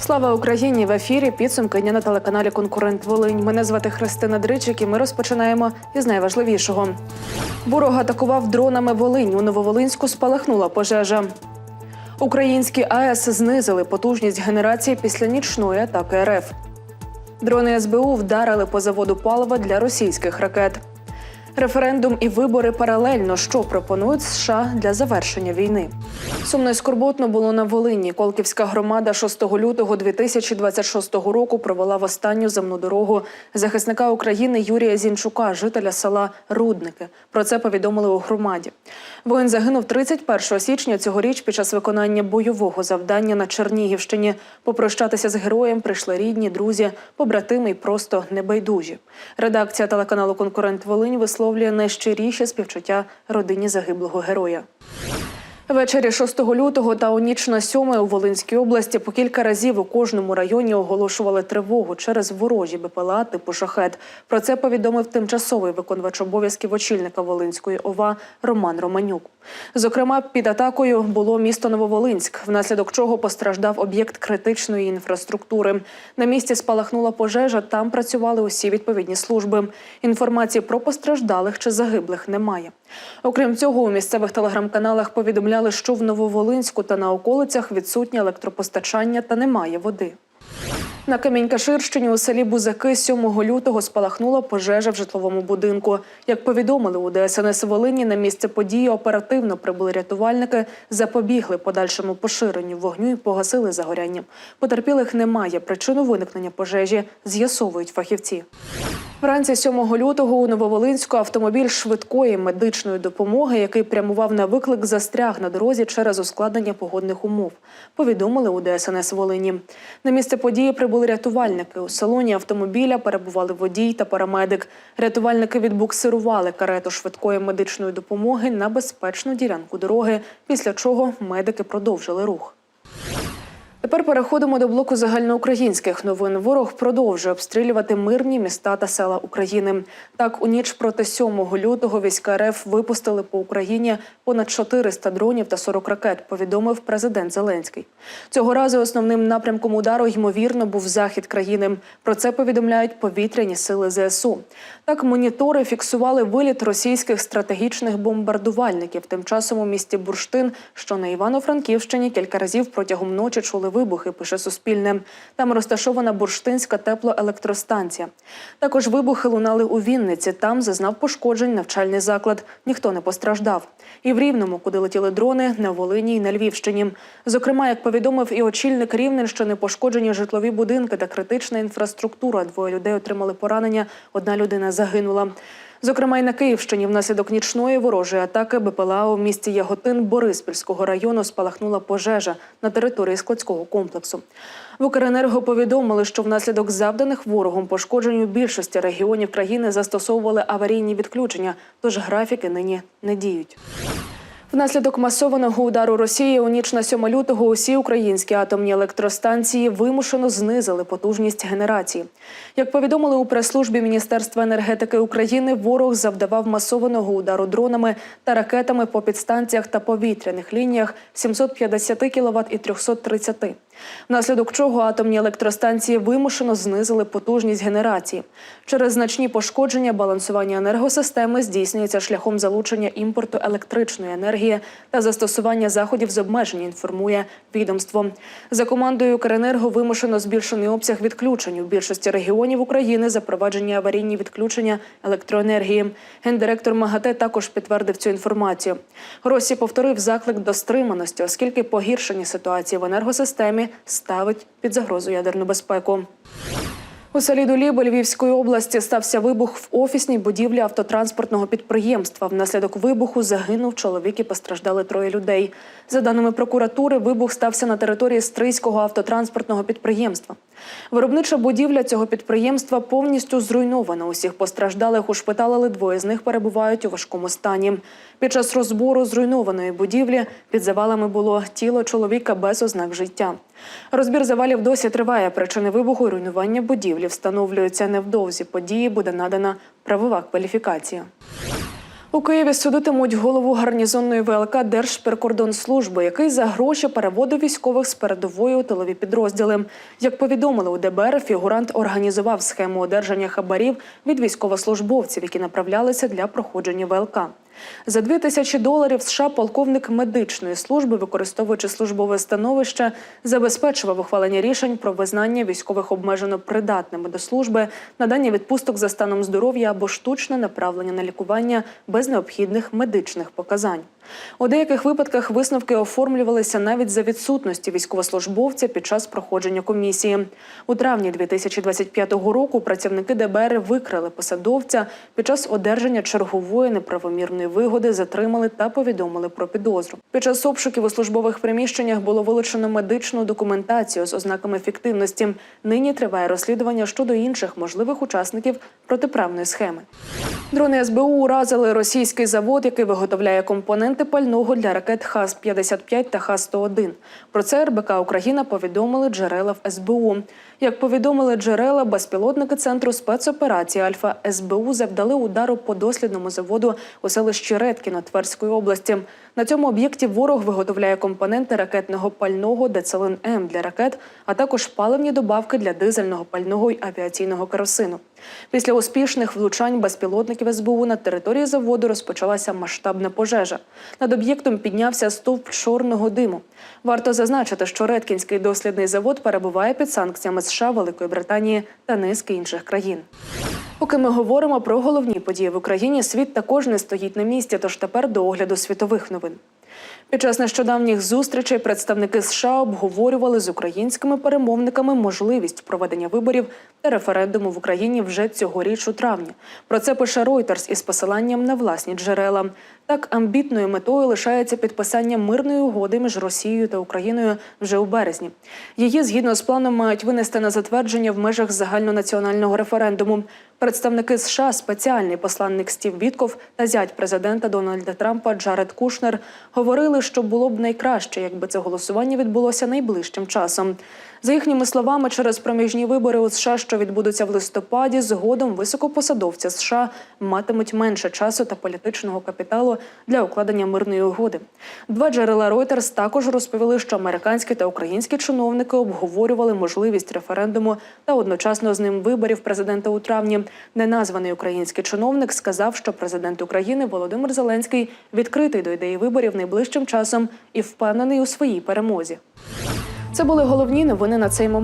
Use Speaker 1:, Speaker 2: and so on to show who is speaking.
Speaker 1: Слава Україні! В ефірі підсумки дня на телеканалі Конкурент Волинь. Мене звати Христина Дричик і ми розпочинаємо із найважливішого. Ворог атакував дронами Волинь. У Нововолинську спалахнула пожежа. Українські АЕС знизили потужність генерації після нічної атаки РФ. Дрони СБУ вдарили по заводу палива для російських ракет. Референдум і вибори паралельно, що пропонують США для завершення війни. Сумно і скорботно було на Волині. Колківська громада 6 лютого 2026 року провела в останню земну дорогу захисника України Юрія Зінчука, жителя села Рудники. Про це повідомили у громаді. Воїн загинув 31 січня цьогоріч під час виконання бойового завдання на Чернігівщині. Попрощатися з героєм прийшли рідні, друзі, побратими й просто небайдужі. Редакція телеканалу Конкурент Волинь висловлює найщиріше співчуття родині загиблого героя. Ввечері 6 лютого та у ніч на 7 у Волинській області по кілька разів у кожному районі оголошували тривогу через ворожі БПЛА типу шахет. Про це повідомив тимчасовий виконувач обов'язків очільника Волинської ОВА Роман Романюк. Зокрема, під атакою було місто Нововолинськ, внаслідок чого постраждав об'єкт критичної інфраструктури. На місці спалахнула пожежа. Там працювали усі відповідні служби. Інформації про постраждалих чи загиблих немає. Окрім цього, у місцевих телеграм-каналах повідомляли, що в Нововолинську та на околицях відсутнє електропостачання та немає води. На Камінь-Каширщині у селі Бузаки 7 лютого спалахнула пожежа в житловому будинку. Як повідомили у ДСНС Волині, на місце події оперативно прибули рятувальники, запобігли подальшому поширенню вогню і погасили загоряння. Потерпілих немає. Причину виникнення пожежі з'ясовують фахівці. Вранці 7 лютого у Нововолинську автомобіль швидкої медичної допомоги, який прямував на виклик, застряг на дорозі через ускладнення погодних умов. Повідомили у ДСНС Волині. На місце події прибули рятувальники. У салоні автомобіля перебували водій та парамедик. Рятувальники відбуксирували карету швидкої медичної допомоги на безпечну ділянку дороги, після чого медики продовжили рух. Тепер переходимо до блоку загальноукраїнських новин. Ворог продовжує обстрілювати мирні міста та села України. Так, у ніч проти 7 лютого війська РФ випустили по Україні понад 400 дронів та 40 ракет. Повідомив президент Зеленський. Цього разу основним напрямком удару ймовірно був захід країни. Про це повідомляють повітряні сили ЗСУ. Так, монітори фіксували виліт російських стратегічних бомбардувальників. Тим часом у місті Бурштин, що на Івано-Франківщині, кілька разів протягом ночі чули вибухи. Пише Суспільне. Там розташована бурштинська теплоелектростанція. Також вибухи лунали у Вінниці. Там зазнав пошкоджень навчальний заклад. Ніхто не постраждав. І в Рівному, куди летіли дрони, на Волині і на Львівщині. Зокрема, як повідомив і очільник Рівненщини, пошкоджені житлові будинки та критична інфраструктура. Двоє людей отримали поранення. Одна людина загинула. Зокрема, й на Київщині внаслідок нічної ворожої атаки БПЛА у місті Яготин Бориспільського району спалахнула пожежа на території складського комплексу. В Укренерго повідомили, що внаслідок завданих ворогом пошкоджень у більшості регіонів країни застосовували аварійні відключення, тож графіки нині не діють. Внаслідок масованого удару Росії у ніч на 7 лютого усі українські атомні електростанції вимушено знизили потужність генерації. Як повідомили у прес-службі Міністерства енергетики України, ворог завдавав масованого удару дронами та ракетами по підстанціях та повітряних лініях 750 кВт і 330. Внаслідок чого атомні електростанції вимушено знизили потужність генерації. Через значні пошкодження балансування енергосистеми здійснюється шляхом залучення імпорту електричної енергії та застосування заходів з обмеження. Інформує відомство. За командою «Укренерго» вимушено збільшений обсяг відключень у більшості регіонів України. Запроваджені аварійні відключення електроенергії. Гендиректор МАГАТЕ також підтвердив цю інформацію. Росі повторив заклик до стриманості, оскільки погіршення ситуації в енергосистемі ставить під загрозу ядерну безпеку. У селі Долібо Львівської області стався вибух в офісній будівлі автотранспортного підприємства. Внаслідок вибуху загинув чоловік і постраждали троє людей. За даними прокуратури, вибух стався на території Стрийського автотранспортного підприємства. Виробнича будівля цього підприємства повністю зруйнована. Усіх постраждалих ушпиталили, двоє з них перебувають у важкому стані. Під час розбору зруйнованої будівлі під завалами було тіло чоловіка без ознак життя. Розбір завалів досі триває. Причини вибуху і руйнування будівлі встановлюються невдовзі. Події буде надана правова кваліфікація. У Києві судитимуть голову гарнізонної ВЛК Держперкордонслужби, який за гроші переводив військових з передової у тилові підрозділи. Як повідомили у ДБР, фігурант організував схему одержання хабарів від військовослужбовців, які направлялися для проходження ВЛК. За дві тисячі доларів США полковник медичної служби, використовуючи службове становище, забезпечував ухвалення рішень про визнання військових обмежено придатними до служби, надання відпусток за станом здоров'я або штучне направлення на лікування без необхідних медичних показань. У деяких випадках висновки оформлювалися навіть за відсутності військовослужбовця під час проходження комісії. У травні 2025 року працівники ДБР викрили посадовця під час одержання чергової неправомірної вигоди, затримали та повідомили про підозру. Під час обшуків у службових приміщеннях було вилучено медичну документацію з ознаками фіктивності. Нині триває розслідування щодо інших можливих учасників протиправної схеми. Дрони СБУ уразили російський завод, який виготовляє компоненти пального для ракет Х-55 та Х-101. Про це РБК Україна повідомили джерела в СБУ. Як повідомили джерела, безпілотники центру спецоперації Альфа СБУ завдали удару по дослідному заводу у селищі Редкіно Тверської області. На цьому об'єкті ворог виготовляє компоненти ракетного пального Децелин М для ракет, а також паливні добавки для дизельного пального й авіаційного керосину. Після успішних влучань безпілотників СБУ на території заводу розпочалася масштабна пожежа. Над об'єктом піднявся стовп чорного диму. Варто зазначити, що Редкінський дослідний завод перебуває під санкціями США, Великої Британії та низки інших країн. Поки ми говоримо про головні події в Україні, світ також не стоїть на місці, тож тепер до огляду світових новин. Під час нещодавніх зустрічей представники США обговорювали з українськими перемовниками можливість проведення виборів та референдуму в Україні вже цьогоріч у травні. Про це пише Reuters із посиланням на власні джерела. Так, амбітною метою лишається підписання мирної угоди між Росією та Україною вже у березні. Її згідно з планом мають винести на затвердження в межах загальнонаціонального референдуму. Представники США, спеціальний посланник Стів Вітков та зять президента Дональда Трампа Джаред Кушнер говорили, що було б найкраще, якби це голосування відбулося найближчим часом. За їхніми словами, через проміжні вибори у США, що відбудуться в листопаді, згодом високопосадовці США матимуть менше часу та політичного капіталу для укладення мирної угоди. Два джерела Reuters також розповіли, що американські та українські чиновники обговорювали можливість референдуму та одночасно з ним виборів президента у травні. Неназваний український чиновник сказав, що президент України Володимир Зеленський відкритий до ідеї виборів найближчим часом і впевнений у своїй перемозі. Це були головні новини на цей момент.